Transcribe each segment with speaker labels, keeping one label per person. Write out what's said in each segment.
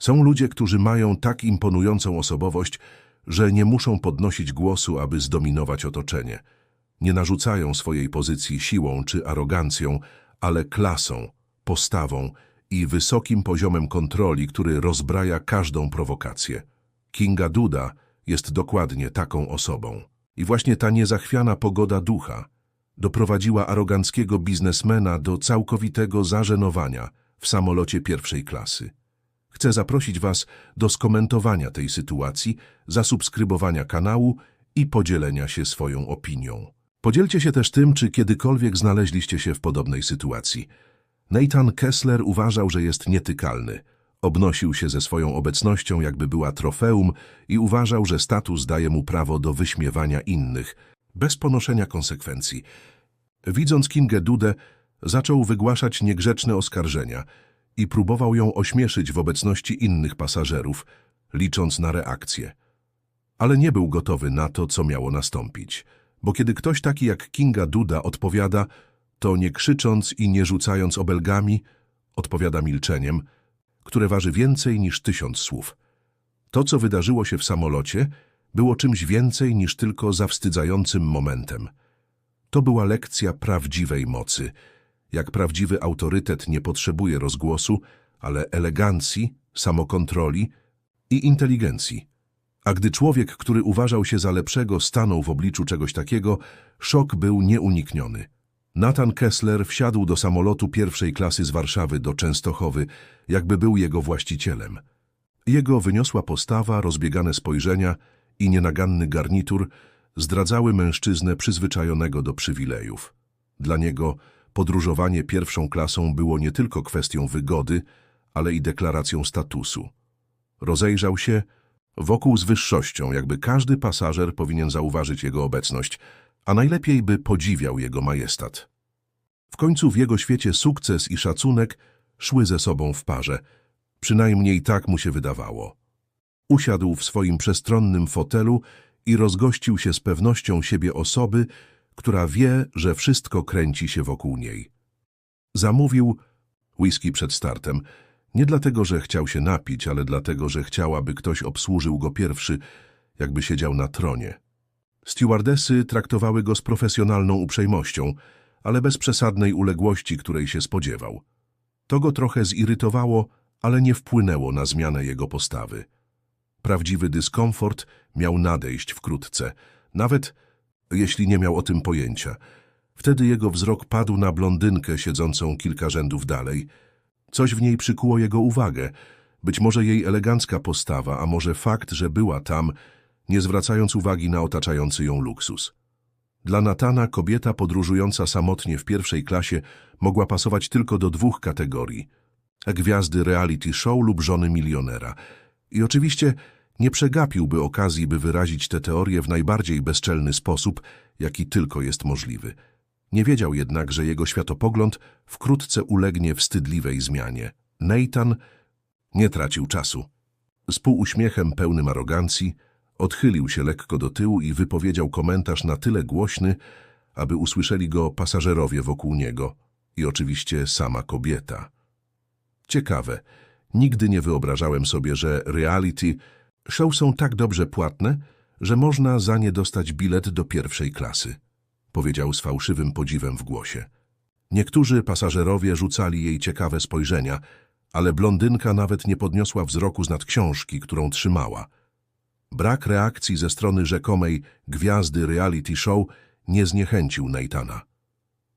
Speaker 1: Są ludzie, którzy mają tak imponującą osobowość, że nie muszą podnosić głosu, aby zdominować otoczenie. Nie narzucają swojej pozycji siłą czy arogancją, ale klasą, postawą i wysokim poziomem kontroli, który rozbraja każdą prowokację. Kinga Duda jest dokładnie taką osobą. I właśnie ta niezachwiana pogoda ducha doprowadziła aroganckiego biznesmena do całkowitego zażenowania w samolocie pierwszej klasy. Chcę zaprosić Was do skomentowania tej sytuacji, zasubskrybowania kanału i podzielenia się swoją opinią. Podzielcie się też tym, czy kiedykolwiek znaleźliście się w podobnej sytuacji. Nathan Kessler uważał, że jest nietykalny. Obnosił się ze swoją obecnością, jakby była trofeum i uważał, że status daje mu prawo do wyśmiewania innych, bez ponoszenia konsekwencji. Widząc Kingę Dudę, zaczął wygłaszać niegrzeczne oskarżenia i próbował ją ośmieszyć w obecności innych pasażerów, licząc na reakcję. Ale nie był gotowy na to, co miało nastąpić, bo kiedy ktoś taki jak Kinga Duda odpowiada, to nie krzycząc i nie rzucając obelgami, odpowiada milczeniem, które waży więcej niż tysiąc słów. To, co wydarzyło się w samolocie, było czymś więcej niż tylko zawstydzającym momentem. To była lekcja prawdziwej mocy. Jak prawdziwy autorytet nie potrzebuje rozgłosu, ale elegancji, samokontroli i inteligencji. A gdy człowiek, który uważał się za lepszego, stanął w obliczu czegoś takiego, szok był nieunikniony. Nathan Kessler wsiadł do samolotu pierwszej klasy z Warszawy do Częstochowy, jakby był jego właścicielem. Jego wyniosła postawa, rozbiegane spojrzenia i nienaganny garnitur zdradzały mężczyznę przyzwyczajonego do przywilejów. Dla niego podróżowanie pierwszą klasą było nie tylko kwestią wygody, ale i deklaracją statusu. Rozejrzał się wokół z wyższością, jakby każdy pasażer powinien zauważyć jego obecność, a najlepiej by podziwiał jego majestat. W końcu w jego świecie sukces i szacunek szły ze sobą w parze, przynajmniej tak mu się wydawało. Usiadł w swoim przestronnym fotelu i rozgościł się z pewnością siebie osoby, która wie, że wszystko kręci się wokół niej. Zamówił whisky przed startem, nie dlatego, że chciał się napić, ale dlatego, że chciał, aby ktoś obsłużył go pierwszy, jakby siedział na tronie. Stewardesy traktowały go z profesjonalną uprzejmością, ale bez przesadnej uległości, której się spodziewał. To go trochę zirytowało, ale nie wpłynęło na zmianę jego postawy. Prawdziwy dyskomfort miał nadejść wkrótce, nawet jeśli nie miał o tym pojęcia. Wtedy jego wzrok padł na blondynkę siedzącą kilka rzędów dalej. Coś w niej przykuło jego uwagę, być może jej elegancka postawa, a może fakt, że była tam, nie zwracając uwagi na otaczający ją luksus. Dla Natana kobieta podróżująca samotnie w pierwszej klasie mogła pasować tylko do dwóch kategorii – gwiazdy reality show lub żony milionera. I oczywiście nie przegapiłby okazji, by wyrazić tę teorię w najbardziej bezczelny sposób, jaki tylko jest możliwy. Nie wiedział jednak, że jego światopogląd wkrótce ulegnie wstydliwej zmianie. Nathan nie tracił czasu. Z półuśmiechem pełnym arogancji odchylił się lekko do tyłu i wypowiedział komentarz na tyle głośny, aby usłyszeli go pasażerowie wokół niego i oczywiście sama kobieta. Ciekawe, nigdy nie wyobrażałem sobie, że reality Show są tak dobrze płatne, że można za nie dostać bilet do pierwszej klasy, powiedział z fałszywym podziwem w głosie. Niektórzy pasażerowie rzucali jej ciekawe spojrzenia, ale blondynka nawet nie podniosła wzroku z nad książki, którą trzymała. Brak reakcji ze strony rzekomej gwiazdy reality show nie zniechęcił Neitana.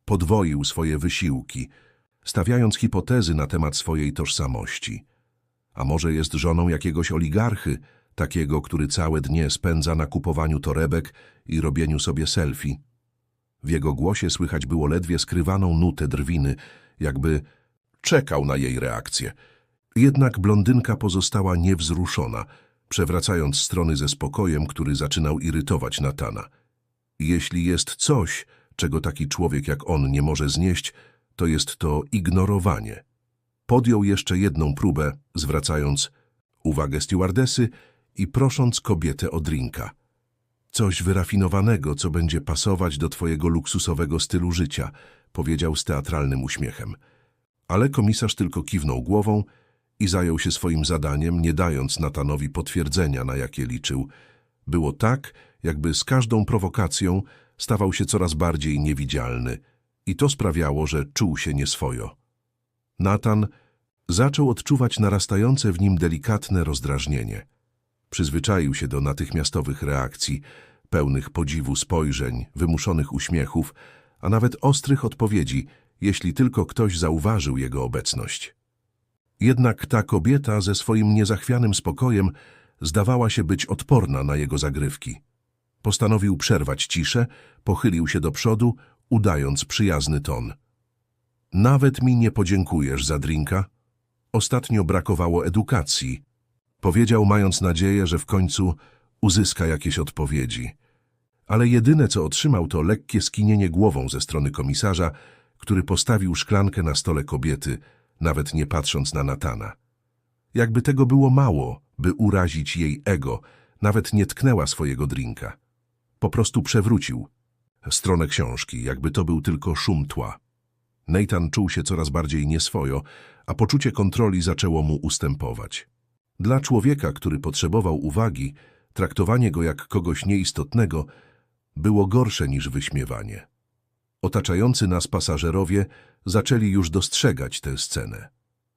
Speaker 1: Podwoił swoje wysiłki, stawiając hipotezy na temat swojej tożsamości. A może jest żoną jakiegoś oligarchy, takiego, który całe dnie spędza na kupowaniu torebek i robieniu sobie selfie. W jego głosie słychać było ledwie skrywaną nutę drwiny, jakby czekał na jej reakcję. Jednak blondynka pozostała niewzruszona, przewracając strony ze spokojem, który zaczynał irytować Natana. Jeśli jest coś, czego taki człowiek jak on nie może znieść, to jest to ignorowanie. Podjął jeszcze jedną próbę, zwracając uwagę stewardesy i prosząc kobietę o drinka. Coś wyrafinowanego, co będzie pasować do twojego luksusowego stylu życia, powiedział z teatralnym uśmiechem. Ale komisarz tylko kiwnął głową i zajął się swoim zadaniem, nie dając Natanowi potwierdzenia, na jakie liczył. Było tak, jakby z każdą prowokacją stawał się coraz bardziej niewidzialny i to sprawiało, że czuł się nieswojo. Natan zaczął odczuwać narastające w nim delikatne rozdrażnienie. Przyzwyczaił się do natychmiastowych reakcji, pełnych podziwu spojrzeń, wymuszonych uśmiechów, a nawet ostrych odpowiedzi, jeśli tylko ktoś zauważył jego obecność. Jednak ta kobieta ze swoim niezachwianym spokojem zdawała się być odporna na jego zagrywki. Postanowił przerwać ciszę, pochylił się do przodu, udając przyjazny ton. Nawet mi nie podziękujesz za drinka? Ostatnio brakowało edukacji. Powiedział, mając nadzieję, że w końcu uzyska jakieś odpowiedzi. Ale jedyne, co otrzymał, to lekkie skinienie głową ze strony komisarza, który postawił szklankę na stole kobiety, nawet nie patrząc na Natana. Jakby tego było mało, by urazić jej ego, nawet nie tknęła swojego drinka. Po prostu przewrócił stronę książki, jakby to był tylko szum tła. Nathan czuł się coraz bardziej nieswojo, a poczucie kontroli zaczęło mu ustępować. Dla człowieka, który potrzebował uwagi, traktowanie go jak kogoś nieistotnego było gorsze niż wyśmiewanie. Otaczający nas pasażerowie zaczęli już dostrzegać tę scenę.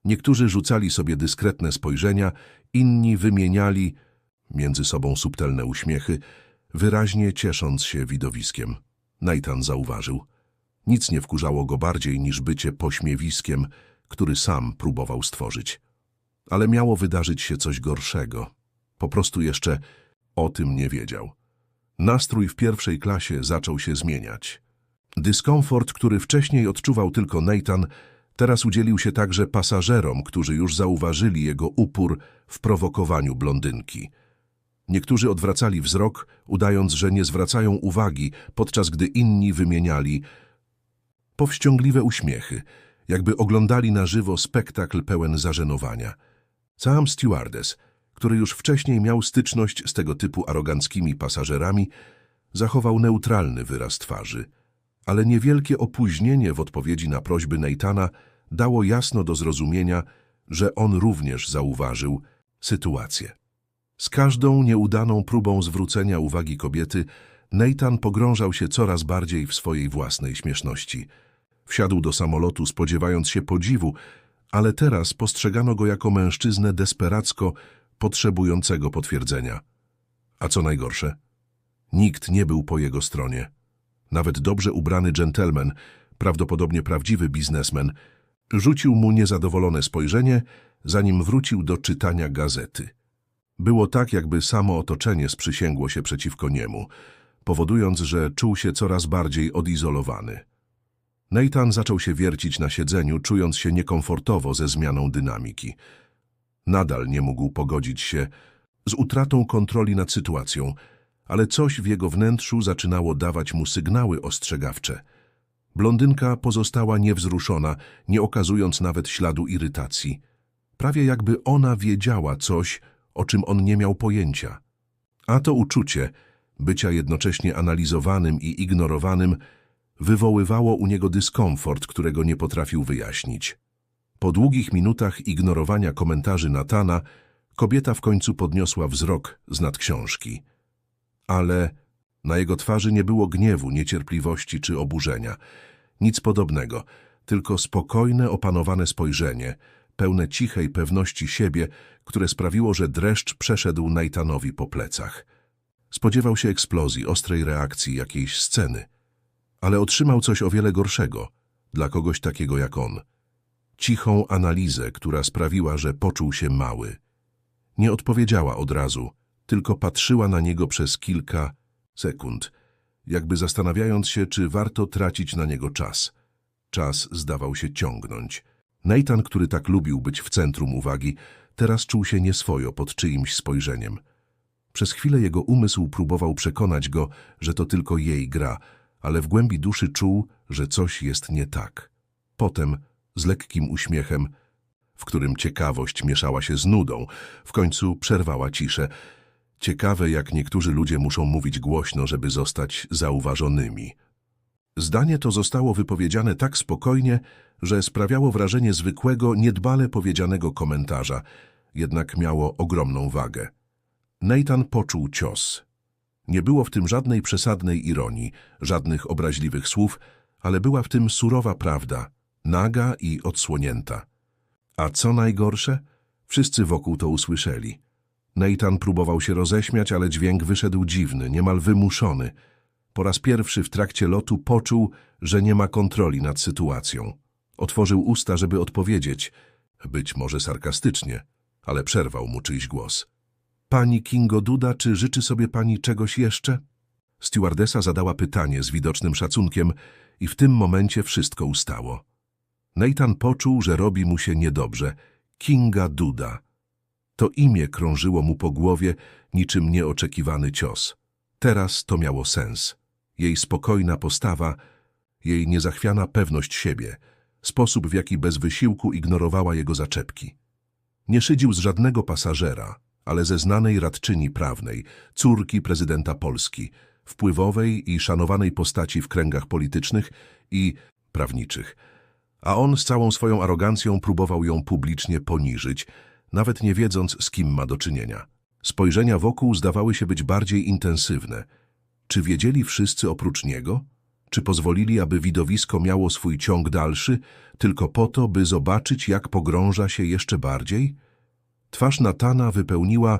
Speaker 1: Niektórzy rzucali sobie dyskretne spojrzenia, inni wymieniali między sobą subtelne uśmiechy, wyraźnie ciesząc się widowiskiem. Nathan zauważył. Nic nie wkurzało go bardziej niż bycie pośmiewiskiem, który sam próbował stworzyć. Ale miało wydarzyć się coś gorszego. Po prostu jeszcze o tym nie wiedział. Nastrój w pierwszej klasie zaczął się zmieniać. Dyskomfort, który wcześniej odczuwał tylko Nathan, teraz udzielił się także pasażerom, którzy już zauważyli jego upór w prowokowaniu blondynki. Niektórzy odwracali wzrok, udając, że nie zwracają uwagi, podczas gdy inni wymieniali powściągliwe uśmiechy, jakby oglądali na żywo spektakl pełen zażenowania. Sam stewardess, który już wcześniej miał styczność z tego typu aroganckimi pasażerami, zachował neutralny wyraz twarzy, ale niewielkie opóźnienie w odpowiedzi na prośby Neitana dało jasno do zrozumienia, że on również zauważył sytuację. Z każdą nieudaną próbą zwrócenia uwagi kobiety, Nathan pogrążał się coraz bardziej w swojej własnej śmieszności. Wsiadł do samolotu, spodziewając się podziwu, ale teraz postrzegano go jako mężczyznę desperacko potrzebującego potwierdzenia. A co najgorsze, nikt nie był po jego stronie. Nawet dobrze ubrany dżentelmen, prawdopodobnie prawdziwy biznesmen, rzucił mu niezadowolone spojrzenie, zanim wrócił do czytania gazety. Było tak, jakby samo otoczenie sprzysięgło się przeciwko niemu, powodując, że czuł się coraz bardziej odizolowany. Nathan zaczął się wiercić na siedzeniu, czując się niekomfortowo ze zmianą dynamiki. Nadal nie mógł pogodzić się z utratą kontroli nad sytuacją, ale coś w jego wnętrzu zaczynało dawać mu sygnały ostrzegawcze. Blondynka pozostała niewzruszona, nie okazując nawet śladu irytacji. Prawie jakby ona wiedziała coś, o czym on nie miał pojęcia. A to uczucie, bycia jednocześnie analizowanym i ignorowanym, wywoływało u niego dyskomfort, którego nie potrafił wyjaśnić. Po długich minutach ignorowania komentarzy Natana, kobieta w końcu podniosła wzrok z nad książki. Ale na jego twarzy nie było gniewu, niecierpliwości czy oburzenia. Nic podobnego, tylko spokojne, opanowane spojrzenie, pełne cichej pewności siebie, które sprawiło, że dreszcz przeszedł Nathanowi po plecach. Spodziewał się eksplozji, ostrej reakcji, jakiejś sceny. Ale otrzymał coś o wiele gorszego, dla kogoś takiego jak on. Cichą analizę, która sprawiła, że poczuł się mały. Nie odpowiedziała od razu, tylko patrzyła na niego przez kilka sekund, jakby zastanawiając się, czy warto tracić na niego czas. Czas zdawał się ciągnąć. Nathan, który tak lubił być w centrum uwagi, teraz czuł się nieswojo pod czyimś spojrzeniem. Przez chwilę jego umysł próbował przekonać go, że to tylko jej gra, ale w głębi duszy czuł, że coś jest nie tak. Potem, z lekkim uśmiechem, w którym ciekawość mieszała się z nudą, w końcu przerwała ciszę. Ciekawe, jak niektórzy ludzie muszą mówić głośno, żeby zostać zauważonymi. Zdanie to zostało wypowiedziane tak spokojnie, że sprawiało wrażenie zwykłego, niedbale powiedzianego komentarza, jednak miało ogromną wagę. Nathan poczuł cios. Nie było w tym żadnej przesadnej ironii, żadnych obraźliwych słów, ale była w tym surowa prawda, naga i odsłonięta. A co najgorsze? Wszyscy wokół to usłyszeli. Nathan próbował się roześmiać, ale dźwięk wyszedł dziwny, niemal wymuszony. Po raz pierwszy w trakcie lotu poczuł, że nie ma kontroli nad sytuacją. Otworzył usta, żeby odpowiedzieć, być może sarkastycznie, ale przerwał mu czyjś głos. Pani Kingo Duda, czy życzy sobie pani czegoś jeszcze? Stewardesa zadała pytanie z widocznym szacunkiem i w tym momencie wszystko ustało. Nathan poczuł, że robi mu się niedobrze. Kinga Duda. To imię krążyło mu po głowie niczym nieoczekiwany cios. Teraz to miało sens. Jej spokojna postawa, jej niezachwiana pewność siebie, sposób w jaki bez wysiłku ignorowała jego zaczepki. Nie szydził z żadnego pasażera, ale ze znanej radczyni prawnej, córki prezydenta Polski, wpływowej i szanowanej postaci w kręgach politycznych i prawniczych. A on z całą swoją arogancją próbował ją publicznie poniżyć, nawet nie wiedząc, z kim ma do czynienia. Spojrzenia wokół zdawały się być bardziej intensywne. Czy wiedzieli wszyscy oprócz niego? Czy pozwolili, aby widowisko miało swój ciąg dalszy, tylko po to, by zobaczyć, jak pogrąża się jeszcze bardziej? Twarz Natana wypełniła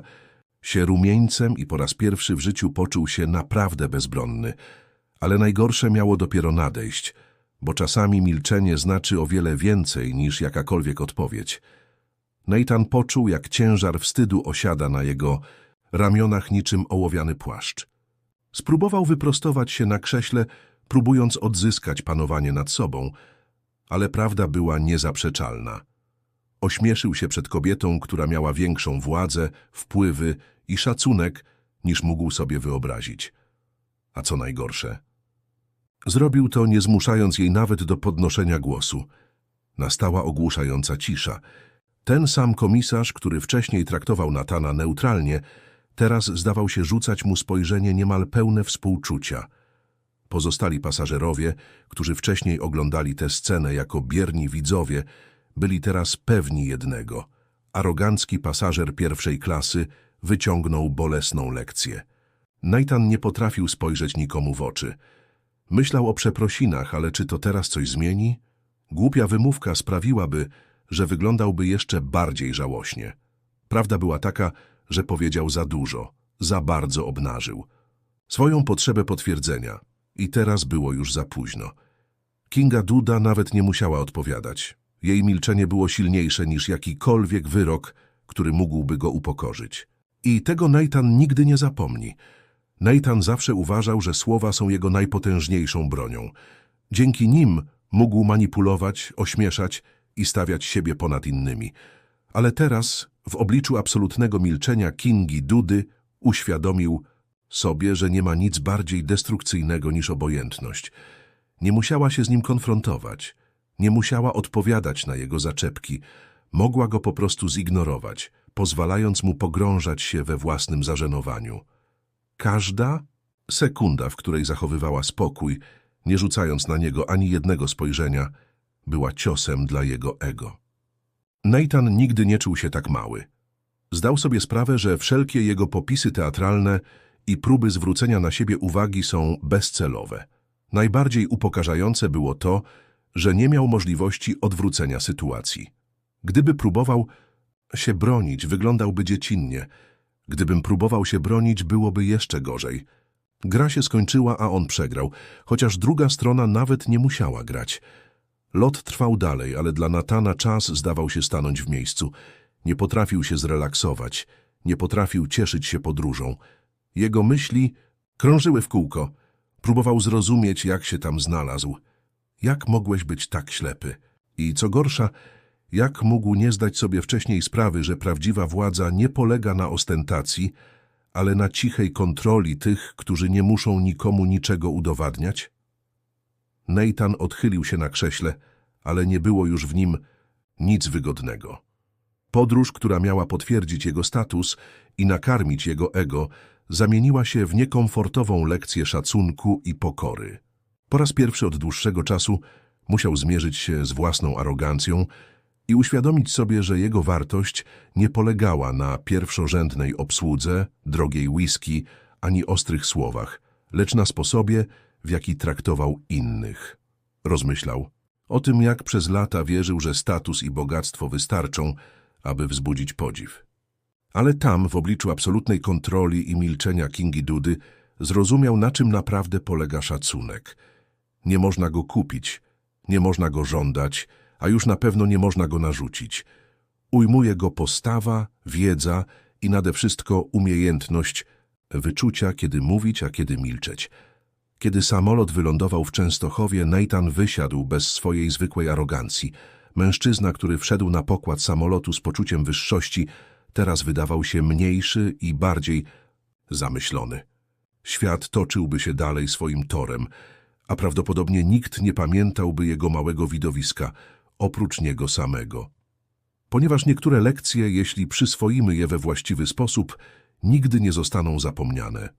Speaker 1: się rumieńcem i po raz pierwszy w życiu poczuł się naprawdę bezbronny. Ale najgorsze miało dopiero nadejść, bo czasami milczenie znaczy o wiele więcej niż jakakolwiek odpowiedź. Nathan poczuł, jak ciężar wstydu osiada na jego ramionach niczym ołowiany płaszcz. Spróbował wyprostować się na krześle, próbując odzyskać panowanie nad sobą, ale prawda była niezaprzeczalna. Ośmieszył się przed kobietą, która miała większą władzę, wpływy i szacunek, niż mógł sobie wyobrazić. A co najgorsze, zrobił to nie zmuszając jej nawet do podnoszenia głosu. Nastała ogłuszająca cisza. Ten sam komisarz, który wcześniej traktował Natana neutralnie, teraz zdawał się rzucać mu spojrzenie niemal pełne współczucia. Pozostali pasażerowie, którzy wcześniej oglądali tę scenę jako bierni widzowie, byli teraz pewni jednego. Arogancki pasażer pierwszej klasy wyciągnął bolesną lekcję. Nathan nie potrafił spojrzeć nikomu w oczy. Myślał o przeprosinach, ale czy to teraz coś zmieni? Głupia wymówka sprawiłaby, że wyglądałby jeszcze bardziej żałośnie. Prawda była taka, że powiedział za dużo, za bardzo obnażył. Swoją potrzebę potwierdzenia. I teraz było już za późno. Kinga Duda nawet nie musiała odpowiadać. Jej milczenie było silniejsze niż jakikolwiek wyrok, który mógłby go upokorzyć. I tego Nathan nigdy nie zapomni. Nathan zawsze uważał, że słowa są jego najpotężniejszą bronią. Dzięki nim mógł manipulować, ośmieszać i stawiać siebie ponad innymi. Ale teraz, w obliczu absolutnego milczenia Kingi Dudy, uświadomił sobie, że nie ma nic bardziej destrukcyjnego niż obojętność. Nie musiała się z nim konfrontować, nie musiała odpowiadać na jego zaczepki, mogła go po prostu zignorować, pozwalając mu pogrążać się we własnym zażenowaniu. Każda sekunda, w której zachowywała spokój, nie rzucając na niego ani jednego spojrzenia, była ciosem dla jego ego. Nathan nigdy nie czuł się tak mały. Zdał sobie sprawę, że wszelkie jego popisy teatralne i próby zwrócenia na siebie uwagi są bezcelowe. Najbardziej upokarzające było to, że nie miał możliwości odwrócenia sytuacji. Gdyby próbował się bronić, wyglądałby dziecinnie. Gdybym próbował się bronić, byłoby jeszcze gorzej. Gra się skończyła, a on przegrał, chociaż druga strona nawet nie musiała grać. Lot trwał dalej, ale dla Natana czas zdawał się stanąć w miejscu. Nie potrafił się zrelaksować, nie potrafił cieszyć się podróżą. Jego myśli krążyły w kółko. Próbował zrozumieć, jak się tam znalazł. Jak mogłeś być tak ślepy? I co gorsza, jak mógł nie zdać sobie wcześniej sprawy, że prawdziwa władza nie polega na ostentacji, ale na cichej kontroli tych, którzy nie muszą nikomu niczego udowadniać? Nathan odchylił się na krześle, ale nie było już w nim nic wygodnego. Podróż, która miała potwierdzić jego status i nakarmić jego ego, zamieniła się w niekomfortową lekcję szacunku i pokory. Po raz pierwszy od dłuższego czasu musiał zmierzyć się z własną arogancją i uświadomić sobie, że jego wartość nie polegała na pierwszorzędnej obsłudze, drogiej whisky ani ostrych słowach, lecz na sposobie, w jaki traktował innych. Rozmyślał o tym, jak przez lata wierzył, że status i bogactwo wystarczą, aby wzbudzić podziw. Ale tam, w obliczu absolutnej kontroli i milczenia Kingi Dudy, zrozumiał, na czym naprawdę polega szacunek. Nie można go kupić, nie można go żądać, a już na pewno nie można go narzucić. Ujmuje go postawa, wiedza i nade wszystko umiejętność wyczucia, kiedy mówić, a kiedy milczeć. Kiedy samolot wylądował w Częstochowie, Nathan wysiadł bez swojej zwykłej arogancji. Mężczyzna, który wszedł na pokład samolotu z poczuciem wyższości, teraz wydawał się mniejszy i bardziej zamyślony. Świat toczyłby się dalej swoim torem, a prawdopodobnie nikt nie pamiętałby jego małego widowiska, oprócz niego samego. Ponieważ niektóre lekcje, jeśli przyswoimy je we właściwy sposób, nigdy nie zostaną zapomniane.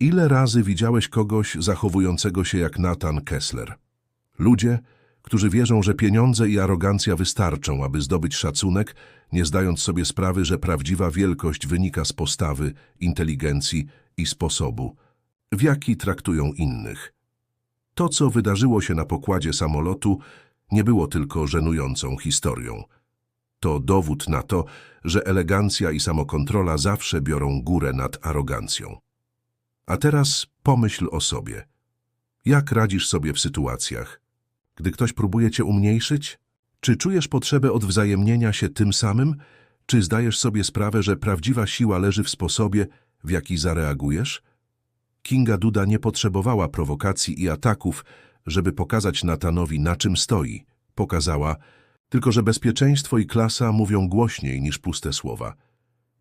Speaker 1: Ile razy widziałeś kogoś zachowującego się jak Nathan Kessler? Ludzie, którzy wierzą, że pieniądze i arogancja wystarczą, aby zdobyć szacunek, nie zdając sobie sprawy, że prawdziwa wielkość wynika z postawy, inteligencji i sposobu, w jaki traktują innych. To, co wydarzyło się na pokładzie samolotu, nie było tylko żenującą historią. To dowód na to, że elegancja i samokontrola zawsze biorą górę nad arogancją. A teraz pomyśl o sobie. Jak radzisz sobie w sytuacjach? Gdy ktoś próbuje cię umniejszyć? Czy czujesz potrzebę odwzajemnienia się tym samym? Czy zdajesz sobie sprawę, że prawdziwa siła leży w sposobie, w jaki zareagujesz? Kinga Duda nie potrzebowała prowokacji i ataków, żeby pokazać Natanowi, na czym stoi. Pokazała, tylko że bezpieczeństwo i klasa mówią głośniej niż puste słowa.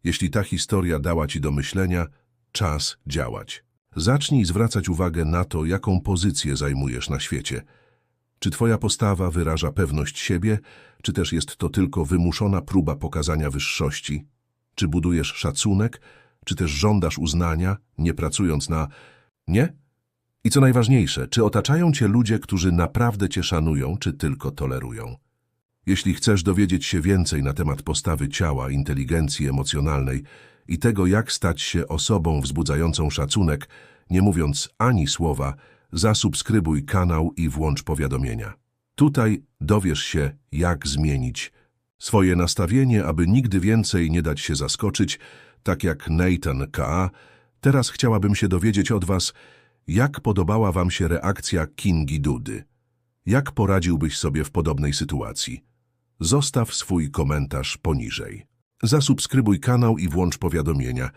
Speaker 1: Jeśli ta historia dała ci do myślenia, czas działać. Zacznij zwracać uwagę na to, jaką pozycję zajmujesz na świecie. Czy twoja postawa wyraża pewność siebie, czy też jest to tylko wymuszona próba pokazania wyższości? Czy budujesz szacunek, czy też żądasz uznania, nie pracując na nie? I co najważniejsze, czy otaczają cię ludzie, którzy naprawdę cię szanują, czy tylko tolerują? Jeśli chcesz dowiedzieć się więcej na temat postawy ciała, inteligencji emocjonalnej i tego, jak stać się osobą wzbudzającą szacunek, nie mówiąc ani słowa, zasubskrybuj kanał i włącz powiadomienia. Tutaj dowiesz się, jak zmienić swoje nastawienie, aby nigdy więcej nie dać się zaskoczyć, tak jak Nathan K. Teraz chciałabym się dowiedzieć od Was, jak podobała Wam się reakcja Kingi Dudy. Jak poradziłbyś sobie w podobnej sytuacji? Zostaw swój komentarz poniżej. Zasubskrybuj kanał i włącz powiadomienia.